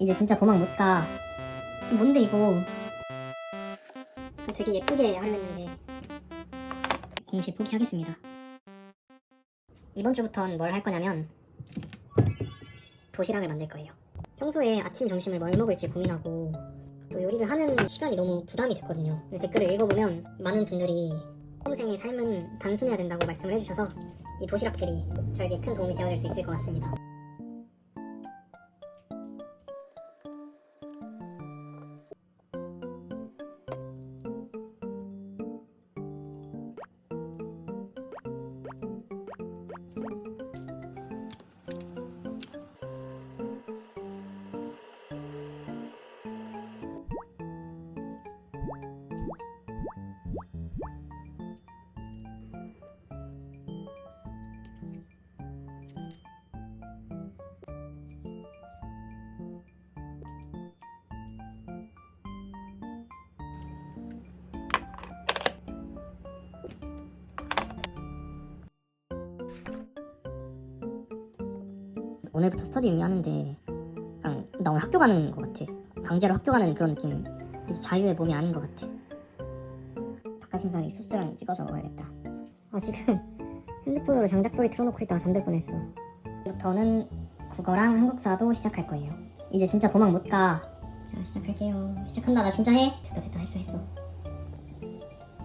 이제 진짜 도망 못 가. 뭔데 이거? 되게 예쁘게 하려 했는데 공시 포기하겠습니다. 이번 주부턴 뭘 할 거냐면 도시락을 만들 거예요. 평소에 아침 점심을 뭘 먹을지 고민하고 또 요리를 하는 시간이 너무 부담이 됐거든요. 근데 댓글을 읽어보면 많은 분들이 수험생의 삶은 단순해야 된다고 말씀을 해주셔서 이 도시락들이 저에게 큰 도움이 되어줄 수 있을 것 같습니다. 오늘부터 스터디 의미 하는데 그냥 나 오늘 학교 가는 것 같아. 강제로 학교 가는 그런 느낌. 이제 자유의 몸이 아닌 것 같아. 닭가슴살이 소스랑 찍어서 먹어야겠다. 아 지금 핸드폰으로 장작 소리 틀어놓고 있다가 잠들 뻔했어. 부터는 국어랑 한국사도 시작할 거예요. 이제 진짜 도망 못 가. 자 시작할게요. 시작한다. 나 진짜 해. 됐다 됐다 했어 했어.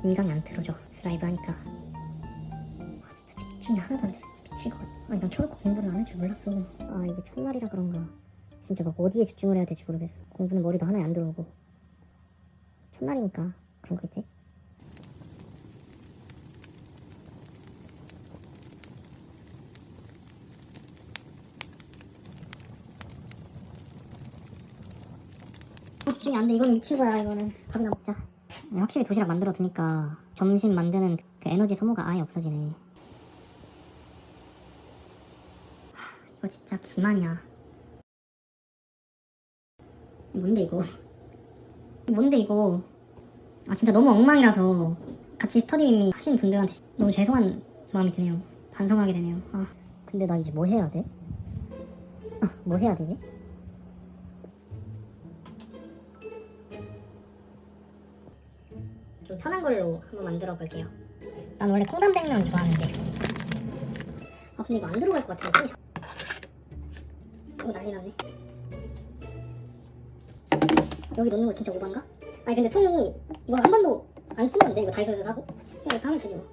인강이 안 틀어져. 라이브 하니까. 아 진짜 집중이 하나도 안 돼서 같아. 아니 난 켜놓고 공부를 안 할 줄 몰랐어. 아 이게 첫날이라 그런가. 진짜 막 어디에 집중을 해야 될지 모르겠어. 공부는 머리도 하나에 안 들어오고. 첫날이니까 그런 거겠지? 아, 집중이 안 돼. 이건 미친 거야, 이거는. 밥이나 먹자. 네, 확실히 도시락 만들어 두니까 점심 만드는 그 에너지 소모가 아예 없어지네. 하, 이거 진짜 기만이야. 뭔데 이거? 뭔데 이거? 아 진짜 너무 엉망이라서 같이 스터디 밋밋 하시는 분들한테 너무 죄송한 마음이 드네요. 반성하게 되네요. 아 근데 나 이제 뭐 해야 돼? 아, 뭐 해야 되지? 좀 편한 걸로 한번 만들어 볼게요. 난 원래 콩담백면 좋아하는데. 아 근데 이거 안 들어갈 것 같아. 이거 난리 났네. 여기 넣는 거 진짜 오반가? 아니 근데 통이 이거 한 번도 안 쓴 건데 이거 다이소에서 사고. 그냥 이렇게 하면 되지 뭐.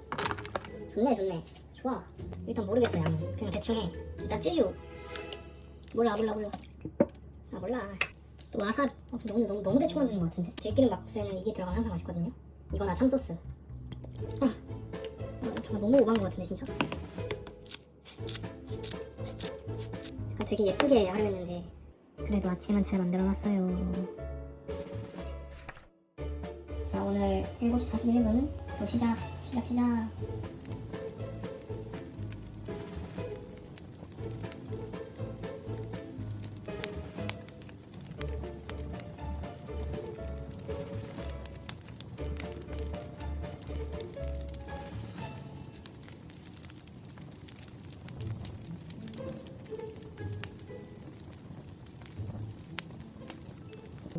좋네 좋네. 좋아. 일단 모르겠어 양은 그냥 대충 해. 일단 찌유. 몰라 몰라 몰라. 아 몰라. 또 와사비. 어, 근데 오늘 너무, 너무 대충 만드는 것 같은데? 들기름 막국수에는 이게 들어가면 항상 맛있거든요. 이거나 참소스. 아, 아, 정말 너무 오반 것 같은데 진짜 되게 예쁘게 하려 했는데 그래도 아침은 잘 만들어놨어요. 자 오늘 7시 41분. 또 시작 시작 시작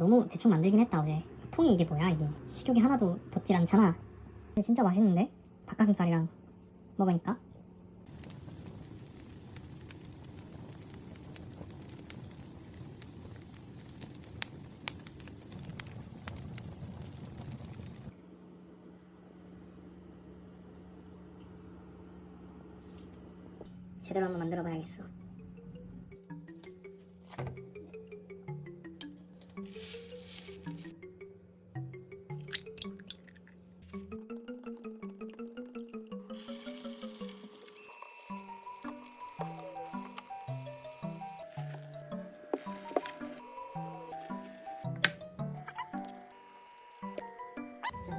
너무 대충 만들긴 했다 어제. 통이 이게 뭐야 이게. 식욕이 하나도 돋질 않잖아. 근데 진짜 맛있는데? 닭가슴살이랑 먹으니까. 제대로 한번 만들어 봐야겠어 진짜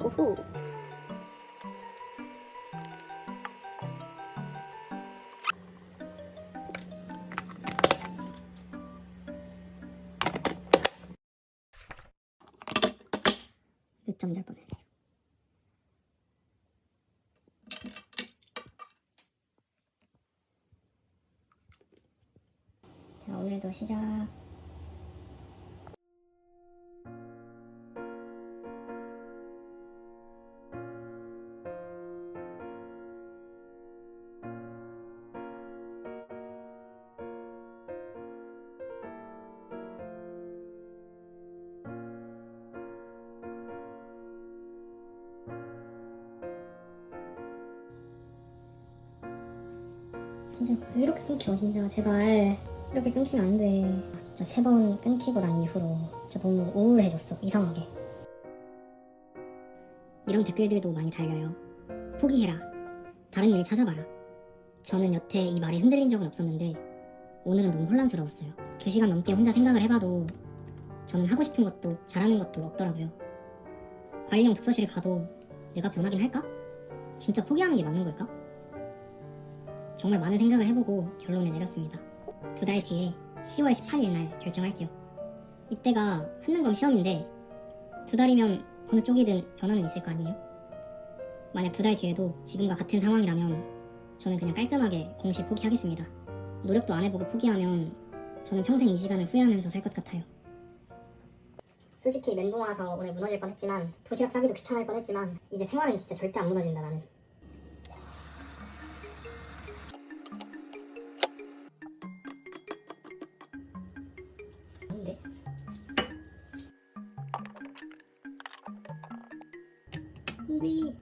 오호. 늦잠 잘자자 오늘도 시작 진짜 왜 이렇게 끊겨 진짜. 제발. 이렇게 끊기면 안돼. 아, 진짜 세 번 끊기고 난 이후로 진짜 너무 우울해졌어 이상하게. 이런 댓글들도 많이 달려요. 포기해라. 다른 일 찾아봐라. 저는 여태 이 말에 흔들린 적은 없었는데 오늘은 너무 혼란스러웠어요. 두 시간 넘게 혼자 생각을 해봐도 저는 하고 싶은 것도 잘하는 것도 없더라고요. 관리용 독서실에 가도 내가 변하긴 할까? 진짜 포기하는 게 맞는 걸까? 정말 많은 생각을 해보고 결론을 내렸습니다. 두 달 뒤에 10월 18일 날 결정할게요. 이때가 한능검 시험인데 두 달이면 어느 쪽이든 변화는 있을 거 아니에요? 만약 두 달 뒤에도 지금과 같은 상황이라면 저는 그냥 깔끔하게 공시 포기하겠습니다. 노력도 안 해보고 포기하면 저는 평생 이 시간을 후회하면서 살 것 같아요. 솔직히 멘붕 와서 오늘 무너질 뻔했지만 도시락 싸기도 귀찮을 뻔했지만 이제 생활은 진짜 절대 안 무너진다 나는. 第一